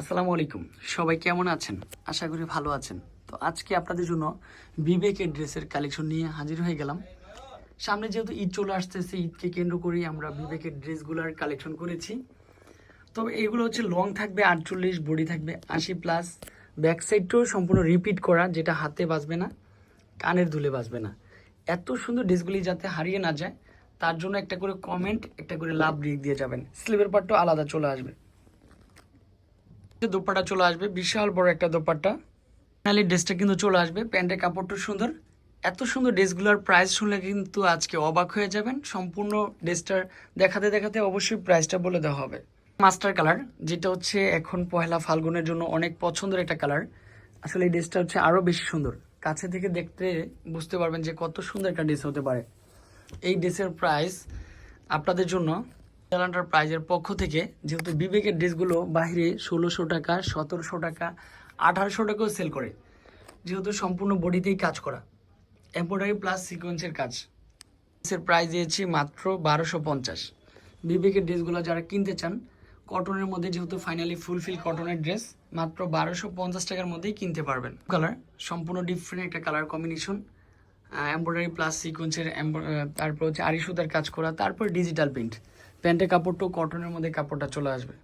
আসসালামু আলাইকুম। সবাই কেমন আছেন? আশা করি ভালো আছেন। তো আজকে আপনাদের জন্য বিবেকের ড্রেসের কালেকশন নিয়ে হাজির হয়ে গেলাম। সামনে যেহেতু ঈদ চলে আসতেছে, ঈদকে কেন্দ্র করেই আমরা বিবেকের ড্রেসগুলোর কালেকশন করেছি। তবে এগুলো হচ্ছে লং থাকবে, আটচল্লিশ, বডি থাকবে আশি প্লাস। ব্যাক সাইডটাও সম্পূর্ণ রিপিট করা, যেটা হাতে বাঁচবে না, কানের দুলে বাঁচবে না। এত সুন্দর ড্রেসগুলি যাতে হারিয়ে না যায়, তার জন্য একটা করে কমেন্ট একটা করে লাভ রিক দিয়ে যাবেন। স্লিভের পার্টটাও আলাদা চলে আসবে। দোপাট্টা চলে আসবে, বিশাল বড় একটা দোপাট্টা। ফাইনালি ড্রেসটা কিন্তু চলে আসবে। প্যান্টের কাপড়টা সুন্দর। এত সুন্দর ড্রেসগুলোর প্রাইস শুনলে কিন্তু আজকে অবাক হয়ে যাবেন। সম্পূর্ণ ড্রেসটার দেখাতে দেখাতে অবশ্যই প্রাইসটা বলে দেওয়া হবে। মাস্টার কালার যেটা হচ্ছে এখন পহেলা ফাল্গুনের জন্য অনেক পছন্দের একটা কালার আসলে এই ড্রেসটা হচ্ছে আরও বেশি সুন্দর। কাছে থেকে দেখতে বুঝতে পারবেন যে কত সুন্দর একটা ড্রেস হতে পারে। এই ড্রেসের প্রাইস আপনাদের জন্য ক্যালেন্ডার প্রাইজের পক্ষ থেকে, যেহেতু বিবেকের ড্রেসগুলো বাইরে ষোলোশো টাকা, সতেরোশো টাকা, আঠারোশো টাকাও সেল করে। যেহেতু সম্পূর্ণ বডিতেই কাজ করা। এম্ব্রয়ডারি প্লাস সিকোয়েন্সের কাজ। ড্রেসের প্রাইস দিয়েছি মাত্র বারোশো পঞ্চাশ। বিবেকের ড্রেসগুলো যারা কিনতে চান কটনের মধ্যে যেহেতু ফাইনালি ফুলফিল কটনের ড্রেস মাত্র বারোশো পঞ্চাশ টাকার মধ্যেই কিনতে পারবেন। কালার সম্পূর্ণ ডিফারেন্ট একটা কালার কম্বিনেশন এম্ব্রয়ডারি প্লাস সিকোয়েন্সের তারপর হচ্ছে আড়ি কাজ করা, তারপর ডিজিটাল প্রিন্ট প্যান্টের কাপড়টাও কটনের মধ্যে কাপড়টা চলে আসবে।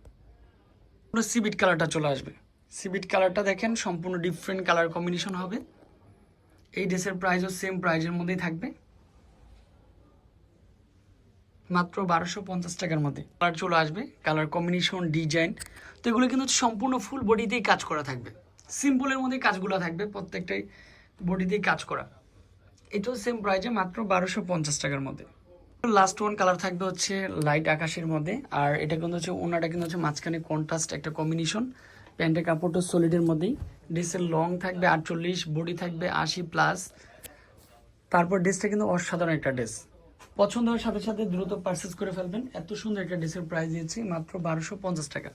পুরো সিবিট কালারটা চলে আসবে। সিবিট কালারটা দেখেন, সম্পূর্ণ ডিফারেন্ট কালার কম্বিনেশন হবে। এই ড্রেসের প্রাইসও সেম প্রাইজের মধ্যেই থাকবে। মাত্র বারোশো পঞ্চাশ টাকার মধ্যে কালার চলে আসবে কালার কম্বিনেশন ডিজাইন তো এগুলো কিন্তু সম্পূর্ণ ফুল বডিতেই কাজ করা থাকবে। সিম্পলের মধ্যে কাজগুলো থাকবে, প্রত্যেকটাই বডিতেই কাজ করা। এটাও সেম প্রাইজে মাত্র বারোশো পঞ্চাশ টাকার মধ্যে। লাস্ট ওয়ান কালার থাকবে হচ্ছে লাইট আকাশের মধ্যে। আর এটা কিন্তু হচ্ছে ওনাটা কিন্তু হচ্ছে মাঝখানে কন্ট্রাস্ট একটা কম্বিনেশন প্যান্টের কাপড়টা সলিডের মধ্যেই। ড্রেসের লং থাকবে আটচল্লিশ বডি থাকবে আশি প্লাস তারপর ড্রেসটা কিন্তু অসাধারণ একটা ড্রেস পছন্দ হওয়ার সাথে সাথে দ্রুত পারচেস করে ফেলবেন। এত সুন্দর একটা ড্রেসের প্রাইস দিয়েছি, মাত্র বারোশো পঞ্চাশ টাকা।